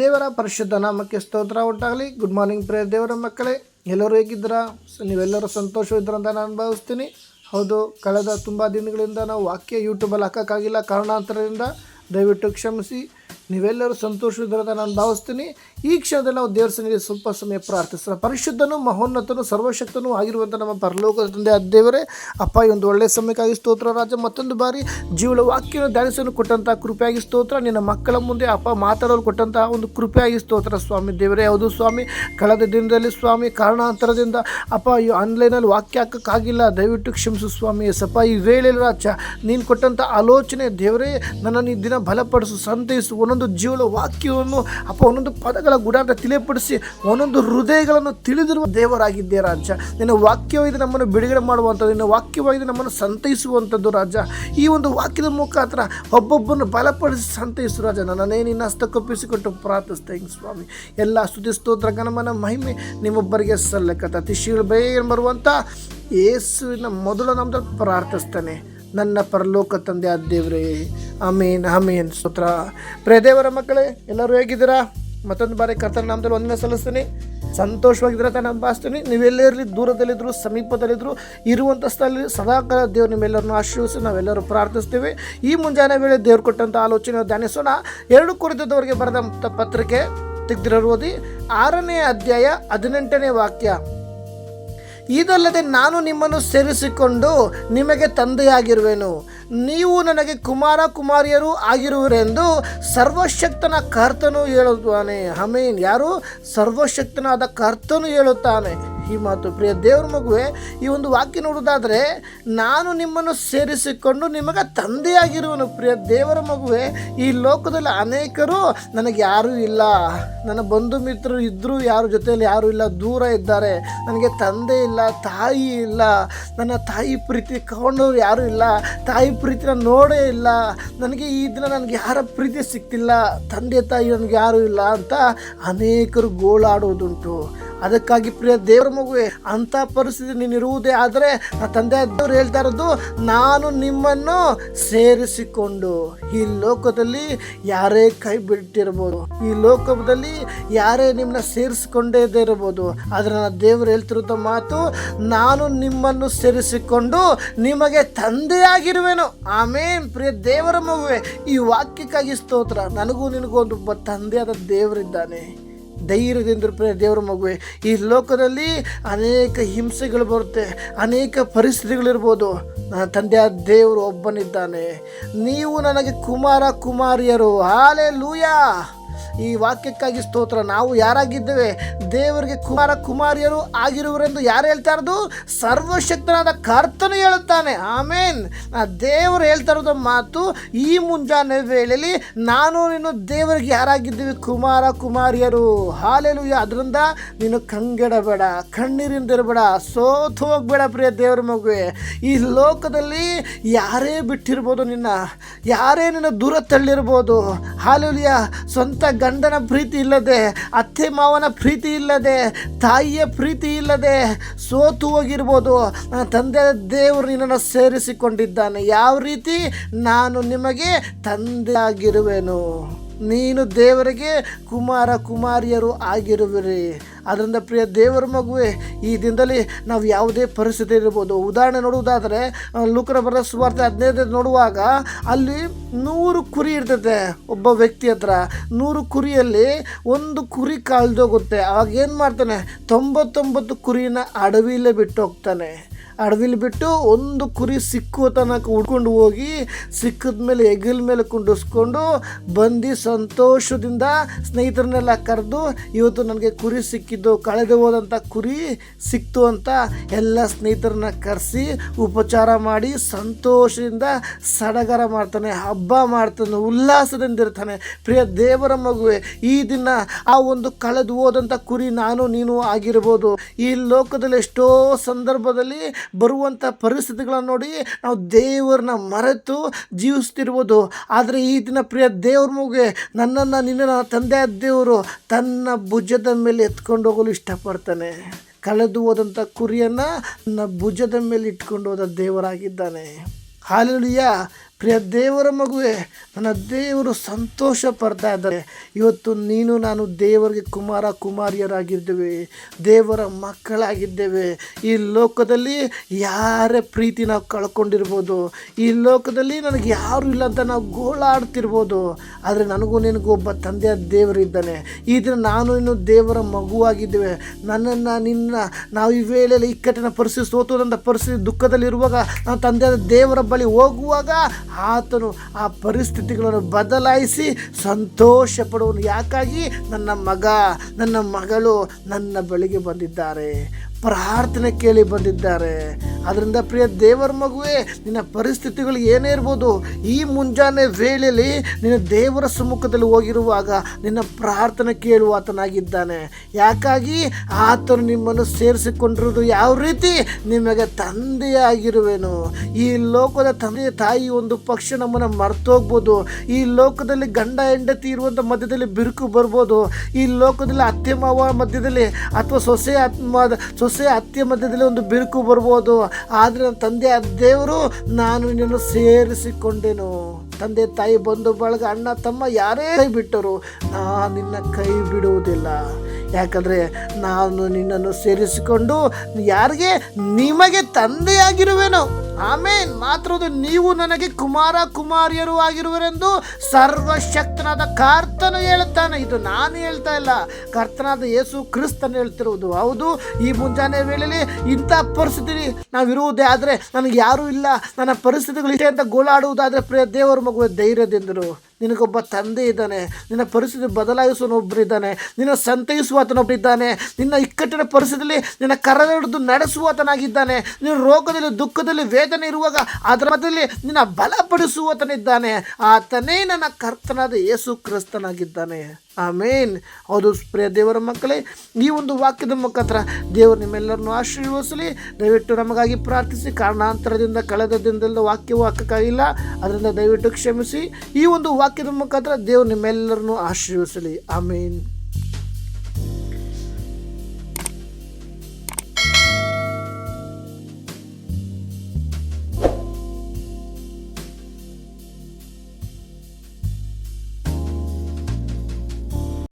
ದೇವರ ಪರಿಶುದ್ಧ ನಾಮಕ್ಕೆ ಸ್ತೋತ್ರ ಉಂಟಾಗಲಿ. ಗುಡ್ ಮಾರ್ನಿಂಗ್ ಪ್ರಿಯ ದೇವರ ಮಕ್ಕಳೇ. ಎಲ್ಲರೂ ಹೇಗಿದ್ದೀರಾ? ನೀವೆಲ್ಲರೂ ಸಂತೋಷವಿದ್ದೀರಂತ ನಾನು ಭಾವಿಸ್ತೀನಿ. ಹೌದು, ಕಳೆದ ತುಂಬ ದಿನಗಳಿಂದ ನಾವು ವಾಕ್ಯ ಯೂಟ್ಯೂಬಲ್ಲಿ ಹಾಕೋಕ್ಕಾಗಿಲ್ಲ ಕಾರಣಾಂತರದಿಂದ ದಯವಿಟ್ಟು ಕ್ಷಮಿಸಿ. ನೀವೆಲ್ಲರೂ ಸಂತೋಷವಿದ್ದೀರಂತ ನಾನು ಭಾವಿಸ್ತೀನಿ. ಈ ಕ್ಷಣದಲ್ಲಿ ನಾವು ದೇವರ ಸ್ವಲ್ಪ ಸಮಯ ಪ್ರಾರ್ಥಿಸೋಣ ಪರಿಶುದ್ಧನು ಮಹೋನ್ನತನು ಸರ್ವಶಕ್ತನೂ ಆಗಿರುವಂಥ ನಮ್ಮ ಪರಲೋಕದ ತಂದೆ ದೇವರೇ, ಅಪ್ಪ, ಈ ಒಂದು ಒಳ್ಳೆಯ ಸಮಯಕ್ಕಾಗಿ ಸ್ತೋತ್ರ ರಾಜ, ಮತ್ತೊಂದು ಬಾರಿ ಜೀವಳ ವಾಕ್ಯನ ಧ್ಯಾನಿಸಲು ಕೊಟ್ಟಂಥ ಕೃಪೆಯಾಗಿ ಸ್ತೋತ್ರ, ನಿನ್ನ ಮಕ್ಕಳ ಮುಂದೆ ಅಪ್ಪ ಮಾತಾಡಲು ಕೊಟ್ಟಂತಹ ಒಂದು ಕೃಪೆಯಾಗಿ ಸ್ತೋತ್ರ ಸ್ವಾಮಿ ದೇವರೇ. ಯಾವುದು ಸ್ವಾಮಿ, ಕಳೆದ ದಿನದಲ್ಲಿ ಸ್ವಾಮಿ ಕಾರಣಾಂತರದಿಂದ ಅಪ್ಪ, ಈ ಆನ್ಲೈನಲ್ಲಿ ವಾಕ್ಯ ಹಾಕೋಕ್ಕಾಗಿಲ್ಲ. ದಯವಿಟ್ಟು ಕ್ಷಮಿಸು ಸ್ವಾಮಿ ಎಸಪ್ಪ ಈ ವೇಳೆಯಲ್ಲಿ ರಾಜ, ನೀನು ಕೊಟ್ಟಂಥ ಆಲೋಚನೆ ದೇವರೇ, ನನ್ನನ್ನು ಈ ದಿನ ಬಲಪಡಿಸು, ಸಂತೈಸು. ಒಂದೊಂದು ಜೀವಳ ವಾಕ್ಯವನ್ನು ಅಪ್ಪ, ಒಂದೊಂದು ಪದಗಳ ಗುಡಾಟ ತಿಳಿಪಡಿಸಿ ಒಂದೊಂದು ಹೃದಯಗಳನ್ನು ತಿಳಿದಿರುವ ದೇವರಾಗಿದ್ದೇ ರಾಜ. ನಿನ್ನ ವಾಕ್ಯವಾಗಿದೆ ನಮ್ಮನ್ನು ಬಿಡುಗಡೆ ಮಾಡುವಂಥದ್ದು, ನಿನ್ನ ವಾಕ್ಯವಾಗಿದೆ ನಮ್ಮನ್ನು ಸಂತೈಸುವಂಥದ್ದು ರಾಜ. ಈ ಒಂದು ವಾಕ್ಯದ ಮುಖಾಂತರ ಒಬ್ಬೊಬ್ಬನ್ನು ಬಲಪಡಿಸಿ ಸಂತೈಸು ರಾಜ. ನನ್ನೇ ನಿನ್ನ ಹಸ್ತಕ್ಕೊಪ್ಪಿಸಿಕೊಟ್ಟು ಪ್ರಾರ್ಥಿಸ್ತೇನೆ ಸ್ವಾಮಿ. ಎಲ್ಲ ಸ್ತುತಿ, ಸ್ತೋತ್ರ, ಗಣಮನ, ಮಹಿಮೆ ನಿಮ್ಮೊಬ್ಬರಿಗೆ ಸಲ್ಲಕತ್ತ. ತಿಶೀಳು ಬೇಗ ಬರುವಂಥ ಯೇಸುವಿನ ಮೊದಲು ನಮ್ದು ಪ್ರಾರ್ಥಿಸ್ತಾನೆ. ನನ್ನ ಪರಲೋಕ ತಂದೆ ಆ ದೇವರೇ. ಅಮೀನ್ ಆಮೇನ್. ಸ್ತೋತ್ರ. ಪ್ರೇದೇವರ ದೇವರ ಮಕ್ಕಳೇ, ಎಲ್ಲರೂ ಹೇಗಿದ್ದೀರಾ? ಮತ್ತೊಂದು ಬಾರಿ ಕರ್ತನ ನಾಮದಲ್ಲಿ ಒಂದನೇ ಸಲ್ಲಿಸ್ತೀನಿ. ಸಂತೋಷವಾಗಿದ್ರೆ ಅಂತ ನಾನು ಭಾವಿಸ್ತೀನಿ ನೀವೆಲ್ಲರಲ್ಲಿ ದೂರದಲ್ಲಿದ್ದರೂ ಸಮೀಪದಲ್ಲಿದ್ದರೂ ಇರುವಂಥ ಸ್ಥಳದಲ್ಲಿ ಸದಾಕಾಲ ದೇವ್ರು ನಿಮ್ಮೆಲ್ಲರನ್ನು ಆಶ್ರಯಿಸಿ ನಾವೆಲ್ಲರೂ ಪ್ರಾರ್ಥಿಸ್ತೀವಿ. ಈ ಮುಂಜಾನೆ ವೇಳೆ ದೇವ್ರು ಕೊಟ್ಟಂಥ ಆಲೋಚನೆ ಧ್ಯಾನಿಸೋಣ. ಎರಡು ಕುರಿತದವರಿಗೆ ಬರೆದಂಥ ಪತ್ರಿಕೆ ತೆಗೆದಿರೋ ಓದಿ. ಆರನೇ ಅಧ್ಯಾಯ ಹದಿನೆಂಟನೇ ವಾಕ್ಯ. ಇದಲ್ಲದೆ ನಾನು ನಿಮ್ಮನ್ನು ಸೇರಿಸಿಕೊಂಡು ನಿಮಗೆ ತಂದೆಯಾಗಿರುವೆನು. ನೀವು ನನಗೆ ಕುಮಾರ ಕುಮಾರಿಯರು ಆಗಿರುವರೆಂದು ಸರ್ವಶಕ್ತನ ಕರ್ತನು ಹೇಳುತ್ತಾನೆ. ಹಮೀನ್ ಯಾರು? ಸರ್ವಶಕ್ತನಾದ ಕರ್ತನು ಹೇಳುತ್ತಾನೆ. ಈ ಮಾತು. ಪ್ರಿಯ ದೇವ್ರ ಮಗುವೆ, ಈ ಒಂದು ವಾಕ್ಯ ನೋಡೋದಾದರೆ ನಾನು ನಿಮ್ಮನ್ನು ಸೇರಿಸಿಕೊಂಡು ನಿಮಗೆ ತಂದೆಯಾಗಿರುವನು. ಪ್ರಿಯ ದೇವರ ಮಗುವೆ, ಈ ಲೋಕದಲ್ಲಿ ಅನೇಕರು ನನಗೆ ಯಾರೂ ಇಲ್ಲ. ನನ್ನ ಬಂಧು ಮಿತ್ರರು ಇದ್ದರೂ ಯಾರ ಜೊತೆಯಲ್ಲಿ ಯಾರೂ ಇಲ್ಲ. ದೂರ ಇದ್ದಾರೆ. ನನಗೆ ತಂದೆ ಇಲ್ಲ, ತಾಯಿ ಇಲ್ಲ. ನನ್ನ ತಾಯಿ ಪ್ರೀತಿ ಕೊಂಡವ್ರು ಯಾರೂ ಇಲ್ಲ. ತಾಯಿ ಪ್ರೀತಿನ ನೋಡೇ ಇಲ್ಲ. ನನಗೆ ಈ ದಿನ ನನಗೆ ಯಾರ ಪ್ರೀತಿ ಸಿಗ್ತಿಲ್ಲ ತಂದೆ ತಾಯಿ ನನಗೆ ಯಾರೂ ಇಲ್ಲ ಅಂತ ಅನೇಕರು ಗೋಳಾಡುವುದುಂಟು. ಅದಕ್ಕಾಗಿ ಪ್ರಿಯ ದೇವರ ಮಗುವೆ, ಅಂಥ ಪರಿಸ್ಥಿತಿ ನೀನಿರುವುದೇ ಆದರೆ ತಂದೆ ದೇವರು ಹೇಳ್ತಾ ಇರೋದು ನಾನು ನಿಮ್ಮನ್ನು ಸೇರಿಸಿಕೊಂಡು ಈ ಲೋಕದಲ್ಲಿ ಯಾರೇ ಕೈ ಬಿಟ್ಟಿರ್ಬೋದು, ಈ ಲೋಕದಲ್ಲಿ ಯಾರೇ ನಿಮ್ಮನ್ನ ಸೇರಿಸಿಕೊಂಡೇ ಇರಬಹುದು ಆದರೆ ನನ್ನ ದೇವರು ಹೇಳ್ತಿರೋದು ಮಾತು, ನಾನು ನಿಮ್ಮನ್ನು ಸೇರಿಸಿಕೊಂಡು ನಿಮಗೆ ತಂದೆಯಾಗಿರುವೆನು. ಆಮೇನ್. ಪ್ರಿಯ ದೇವರ ಮಗುವೆ, ಈ ವಾಕ್ಯಕ್ಕಾಗಿ ಸ್ತೋತ್ರ. ನನಗೂ ನಿನಗೂ ಒಂದು ಒಬ್ಬ ತಂದೆಯಾದ ದೇವರಿದ್ದಾನೆ. ಧೈರ್ಯದಿಂದ ದೇವರ ಮಗುವೆ. ಈ ಲೋಕದಲ್ಲಿ ಅನೇಕ ಹಿಂಸೆಗಳು ಬರುತ್ತೆ. ಅನೇಕ ಪರಿಸ್ಥಿತಿಗಳಿರ್ಬೋದು ನನ್ನ ತಂದೆಯ ದೇವರು ಒಬ್ಬನಿದ್ದಾನೆ. ನೀವು ನನಗೆ ಕುಮಾರ, ಕುಮಾರಿಯರು. ಹಾಲೆ ಲೂಯಾ ಈ ವಾಕ್ಯಕ್ಕಾಗಿ ಸ್ತೋತ್ರ. ನಾವು ಯಾರಾಗಿದ್ದೇವೆ? ದೇವರಿಗೆ ಕುಮಾರ ಕುಮಾರಿಯರು ಆಗಿರುವರೆಂದು ಯಾರು ಹೇಳ್ತಾ ಇರೋದು ಸರ್ವಶಕ್ತನಾದ ಕರ್ತನು ಹೇಳುತ್ತಾನೆ. ಆಮೇನ್. ದೇವರು ಹೇಳ್ತಾ ಇರೋದು ಮಾತು ಈ ಮುಂಜಾನೆ ವೇಳೆಯಲ್ಲಿ ನಾನು ನೀನು ದೇವರಿಗೆ ಯಾರಾಗಿದ್ದೀವಿ? ಕುಮಾರ ಕುಮಾರಿಯರು. ಹಾಲೆಲು ಅದರಿಂದ ನೀನು ಕಂಗೆಡಬೇಡ ಕಣ್ಣೀರಿಂದಿರಬೇಡ ಸೋತು ಹೋಗ್ಬೇಡ ಪ್ರಿಯ ದೇವರ ಮಗುವೆ. ಈ ಲೋಕದಲ್ಲಿ ಯಾರೇ ಬಿಟ್ಟಿರ್ಬೋದು ನಿನ್ನ, ಯಾರೇ ನಿನ್ನ ದೂರ ತಳ್ಳಿರ್ಬೋದು. ಹಾಲೆಲುಯ. ಸ್ವಂತ ಗಂಡನ ಪ್ರೀತಿ ಇಲ್ಲದೆ, ಅತ್ತೆ ಮಾವನ ಪ್ರೀತಿ ಇಲ್ಲದೆ, ತಾಯಿಯ ಪ್ರೀತಿ ಇಲ್ಲದೆ ಸೋತು ಹೋಗಿರ್ಬೋದು. ತಂದೆ ದೇವರು ನಿನ್ನನ್ನು ಸೇರಿಸಿಕೊಂಡಿದ್ದಾನೆ. ಯಾವ ರೀತಿ? ನಾನು ನಿಮಗೆ ತಂದೆ ಆಗಿರುವೆನು. ನೀನು ದೇವರಿಗೆ ಕುಮಾರ ಕುಮಾರಿಯರು ಆಗಿರುವಿರಿ. ಅದರಿಂದ ಪ್ರಿಯ ದೇವರ ಮಗುವೆ, ಈ ದಿನದಲ್ಲಿ ನಾವು ಯಾವುದೇ ಪರಿಸ್ಥಿತಿ ಇರ್ಬೋದು. ಉದಾಹರಣೆ ನೋಡುವುದಾದರೆ ಲುಕರ ಬರೋ ಸುವಾರ್ತೆ ಹದಿನೈದು ನೋಡುವಾಗ ಅಲ್ಲಿ ನೂರು ಕುರಿ ಇರ್ತೈತೆ ಒಬ್ಬ ವ್ಯಕ್ತಿ ಹತ್ರ. ನೂರು ಕುರಿಯಲ್ಲಿ ಒಂದು ಕುರಿ ಕಾಲ್ದೋಗುತ್ತೆ. ಆವಾಗ ಏನು ಮಾಡ್ತಾನೆ? ತೊಂಬತ್ತೊಂಬತ್ತು ಕುರಿನ ಅಡವಿಲೇ ಬಿಟ್ಟು ಹೋಗ್ತಾನೆ ಅಡವಿಲಿ ಬಿಟ್ಟು ಒಂದು ಕುರಿ ಸಿಕ್ಕುವ ತನಕ ಹುಡ್ಕೊಂಡು ಹೋಗಿ ಸಿಕ್ಕಿದ ಮೇಲೆ ಹೆಗಲ ಮೇಲೆ ಕುಂಡಿಸ್ಕೊಂಡು ಬಂದು ಸಂತೋಷದಿಂದ ಸ್ನೇಹಿತರನ್ನೆಲ್ಲ ಕರೆದು, ಇವತ್ತು ನನಗೆ ಕುರಿ ಸಿಕ್ಕಿದ್ದು, ಕಳೆದು ಹೋದಂಥ ಕುರಿ ಸಿಕ್ತು ಅಂತ ಎಲ್ಲ ಸ್ನೇಹಿತರನ್ನ ಕರೆಸಿ ಉಪಚಾರ ಮಾಡಿ ಸಂತೋಷದಿಂದ ಸಡಗರ ಮಾಡ್ತಾನೆ, ಹಬ್ಬ ಮಾಡ್ತಾನೆ, ಉಲ್ಲಾಸದಿಂದ ಇರ್ತಾನೆ. ಪ್ರಿಯ ದೇವರ ಮಗುವೆ, ಈ ದಿನ ಆ ಒಂದು ಕಳೆದು ಹೋದಂಥ ಕುರಿ ನಾನು, ನೀನು ಆಗಿರ್ಬೋದು. ಈ ಲೋಕದಲ್ಲಿ ಎಷ್ಟೋ ಸಂದರ್ಭದಲ್ಲಿ ಬರುವಂಥ ಪರಿಸ್ಥಿತಿಗಳನ್ನು ನೋಡಿ ನಾವು ದೇವರನ್ನ ಮರೆತು ಜೀವಿಸ್ತಿರ್ಬೋದು. ಆದರೆ ಈ ದಿನ ಪ್ರಿಯ ದೇವ್ರ ಮೂಗೆ, ನನ್ನನ್ನು ನಿನ್ನ ತಂದೆ ದೇವರು ತನ್ನ ಭುಜದ ಮೇಲೆ ಎತ್ಕೊಂಡು ಹೋಗಲು ಇಷ್ಟಪಡ್ತಾನೆ. ಕಳೆದು ಹೋದಂಥ ಕುರಿಯನ್ನು ನನ್ನ ಭುಜದ ಮೇಲೆ ಇಟ್ಕೊಂಡು ಹೋದ ದೇವರಾಗಿದ್ದಾನೆ. ಹಾಲೆಲುಯ್ಯ. ಪ್ರಿಯ ದೇವರ ಮಗುವೆ, ನನ್ನ ದೇವರು ಸಂತೋಷ ಪಡ್ತಾ ಇದ್ದಾರೆ. ಇವತ್ತು ನೀನು, ನಾನು ದೇವರಿಗೆ ಕುಮಾರ, ಕುಮಾರಿಯರಾಗಿದ್ದೇವೆ, ದೇವರ ಮಕ್ಕಳಾಗಿದ್ದೇವೆ. ಈ ಲೋಕದಲ್ಲಿ ಯಾರೇ ಪ್ರೀತಿ ನಾವು ಕಳ್ಕೊಂಡಿರ್ಬೋದು, ಈ ಲೋಕದಲ್ಲಿ ನನಗೆ ಯಾರು ಇಲ್ಲ ಅಂತ ನಾವು ಗೋಳಾಡ್ತಿರ್ಬೋದು. ಆದರೆ ನನಗೂ ನಿನಗೂ ಒಬ್ಬ ತಂದೆಯ ದೇವರಿದ್ದಾನೆ ಈ ನಾನು ಇನ್ನು ದೇವರ ಮಗುವಾಗಿದ್ದೇವೆ. ನನ್ನನ್ನು, ನಿನ್ನ, ನಾವು ಈ ವೇಳೆಯಲ್ಲಿ ಇಕ್ಕಟ್ಟಿನ ಪರಿಸ್ಥಿತಿ ಸೋತುವಂಥ ಪರಿಸ್ಥಿತಿ, ದುಃಖದಲ್ಲಿರುವಾಗ ನಾವು ತಂದೆಯ ದೇವರ ಬಳಿ ಹೋಗುವಾಗ ಆತನು ಆ ಪರಿಸ್ಥಿತಿಗಳನ್ನು ಬದಲಾಯಿಸಿ ಸಂತೋಷ ಪಡುವನು ಯಾಕಾಗಿ? ನನ್ನ ಮಗ ನನ್ನ ಮಗಳು ನನ್ನ ಬಳಿಗೆ ಬಂದಿದ್ದಾರೆ. ಪ್ರಾರ್ಥನೆ ಕೇಳಿ ಬಂದಿದ್ದಾರೆ. ಅದರಿಂದ ಪ್ರಿಯ ದೇವರ ಮಗುವೆ, ನಿನ್ನ ಪರಿಸ್ಥಿತಿಗಳು ಏನೇ ಇರ್ಬೋದು, ಈ ಮುಂಜಾನೆ ವೇಳೆಯಲ್ಲಿ ನಿನ್ನ ದೇವರ ಸಮ್ಮುಖದಲ್ಲಿ ಹೋಗಿರುವಾಗ ನಿನ್ನ ಪ್ರಾರ್ಥನೆ ಕೇಳುವ ಆತನಾಗಿದ್ದಾನೆ. ಯಾಕಾಗಿ? ಆತನು ನಿಮ್ಮನ್ನು ಸೇರಿಸಿಕೊಂಡಿರೋದು ಯಾವ ರೀತಿ? ನಿಮಗೆ ತಂದೆಯಾಗಿರುವೆನು. ಈ ಲೋಕದ ತಂದೆ ತಾಯಿ ಒಂದು ಪಕ್ಷ ನಮ್ಮನ್ನು ಮರ್ತೋಗ್ಬೋದು ಈ ಲೋಕದಲ್ಲಿ ಗಂಡ ಹೆಂಡತಿ ಇರುವಂಥ ಮಧ್ಯದಲ್ಲಿ ಬಿರುಕು ಬರ್ಬೋದು. ಈ ಲೋಕದಲ್ಲಿ ಅತ್ತೆ ಮಧ್ಯದಲ್ಲಿ ಅಥವಾ ಸೊಸೆ ಅತ್- ಮ- ಸೊಸೆ ಅತ್ತೆ ಮಧ್ಯದಲ್ಲಿ ಒಂದು ಬಿರುಕು ಬರ್ಬೋದು. ಆದರೆ ನನ್ನ ತಂದೆ ದೇವರು ನಾನು ನಿನ್ನನ್ನು ಸೇರಿಸಿಕೊಂಡೆನು. ತಂದೆ ತಾಯಿ ಬಂಧು ಬಳಗ ಅಣ್ಣ ತಮ್ಮ ಯಾರೇ ಕೈ ಬಿಟ್ಟರು ನಾನು ನಿನ್ನ ಕೈ ಬಿಡುವುದಿಲ್ಲ. ಯಾಕಂದರೆ ನಾನು ನಿನ್ನನ್ನು ಸೇರಿಸಿಕೊಂಡು ಯಾರಿಗೆ? ನಿಮಗೆ ತಂದೆಯಾಗಿರುವೆನು. ಆಮೇನ್, ಮಾತ್ರದು ನೀವು ನನಗೆ ಕುಮಾರ ಕುಮಾರಿಯರು ಆಗಿರುವರೆಂದು ಸರ್ವಶಕ್ತನಾದ ಕರ್ತನು ಹೇಳ್ತಾನೆ. ಇದು ನಾನು ಹೇಳ್ತಾ ಇಲ್ಲ. ಕರ್ತನಾದ ಯೇಸು ಕ್ರಿಸ್ತನು ಹೇಳ್ತಿರುವುದು. ಹೌದು, ಈ ಮುಂಜಾನೆ ವೇಳೆಯಲ್ಲಿ ಇಂಥ ಪರಿಸ್ಥಿತಿ ನಾವಿರುವುದೇ ಆದರೆ ನನಗೆ ಯಾರೂ ಇಲ್ಲ. ನನ್ನ ಪರಿಸ್ಥಿತಿಗಳು ಇದೆ ಅಂತ ಗೋಳಾಡುವುದಾದರೆ ಪ್ರಿಯ ದೇವರ ಮಗುವ ಧೈರ್ಯದಿಂದರು. ನಿನಗೊಬ್ಬ ತಂದೆ ಇದ್ದಾನೆ. ನಿನ್ನ ಪರಿಸ್ಥಿತಿ ಬದಲಾಯಿಸುವನೊಬ್ಬರಿದ್ದಾನೆ. ನಿನ್ನ ಸಂತೈಸುವಾತನೊಬ್ಬರಿದ್ದಾನೆ. ನಿನ್ನ ಇಕ್ಕಟ್ಟಿನ ಪರಿಸ್ಥಿತಿಯಲ್ಲಿ ನಿನ್ನ ಕರಹಿಡಿದು ನಡೆಸುವಾತನಾಗಿದ್ದಾನೆ. ನಿನ್ನ ರೋಗದಲ್ಲಿ, ದುಃಖದಲ್ಲಿ ವೇದನೆ ಇರುವಾಗ ಅದರ ಮಧ್ಯದಲ್ಲಿ ನಿನ್ನ ಬಲಪಡಿಸುವತನಿದ್ದಾನೆ ಆತನೇ ನನ್ನ ಕರ್ತನಾದ ಯೇಸು ಕ್ರಿಸ್ತನಾಗಿದ್ದಾನೆ. ಆಮೇನ್. ಹೌದು ಪ್ರಿಯ ದೇವರ ಮಕ್ಕಳೇ, ಈ ಒಂದು ವಾಕ್ಯದ ಮುಖಾಂತರ ದೇವರು ನಿಮ್ಮೆಲ್ಲರನ್ನು ಆಶೀರ್ವದಿಸಲಿ. ದಯವಿಟ್ಟು ನಮಗಾಗಿ ಪ್ರಾರ್ಥಿಸಿ. ಕಾರಣಾಂತರದಿಂದ ಕಳೆದ ದಿನದಿಂದ ವಾಕ್ಯವು ಹಾಕಕ್ಕಾಗಿಲ್ಲ. ಅದರಿಂದ ದಯವಿಟ್ಟು ಕ್ಷಮಿಸಿ. ಈ ಒಂದು ವಾಕ್ಯದ ಮುಖಾಂತರ ದೇವರು ನಿಮ್ಮೆಲ್ಲರನ್ನು ಆಶೀರ್ವದಿಸಲಿ. ಆಮೇನ್.